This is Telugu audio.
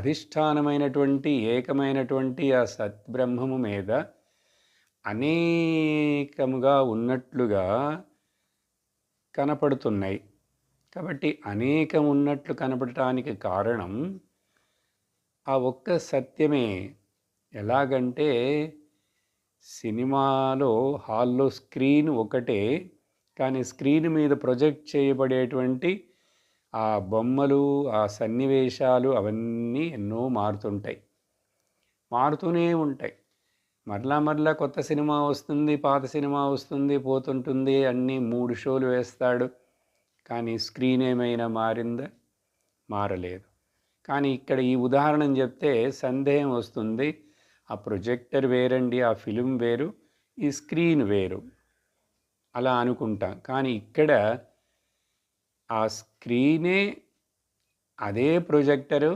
అధిష్టానమైనటువంటి ఏకమైనటువంటి ఆ సద్బ్రహ్మము మీద అనేకముగా ఉన్నట్లుగా కనపడుతున్నాయి. కాబట్టి అనేకం ఉన్నట్లు కనపడటానికి కారణం ఆ ఒక్క సత్యమే. ఎలాగంటే సినిమాలో హాల్లో స్క్రీన్ ఒకటే కానీ స్క్రీన్ మీద ప్రొజెక్ట్ చేయబడేటువంటి ఆ బొమ్మలు ఆ సన్నివేశాలు అవన్నీ ఎన్నో మారుతుంటాయి. మారుతూనే ఉంటాయి. మరలా మరలా కొత్త సినిమా వస్తుంది పాత సినిమా వస్తుంది పోతుంటుంది అన్నీ మూడు షోలు వేస్తాడు. కానీ స్క్రీన్ ఏమైనా మారిందా? మారలేదు. కానీ ఇక్కడ ఈ ఉదాహరణ చెప్తే సందేహం వస్తుంది. ఆ ప్రొజెక్టర్ వేరండి ఆ ఫిలిం వేరు ఈ స్క్రీన్ వేరు. అలా అనుకుంటాం. కానీ ఇక్కడ ఆ స్క్రీనే అదే ప్రొజెక్టరు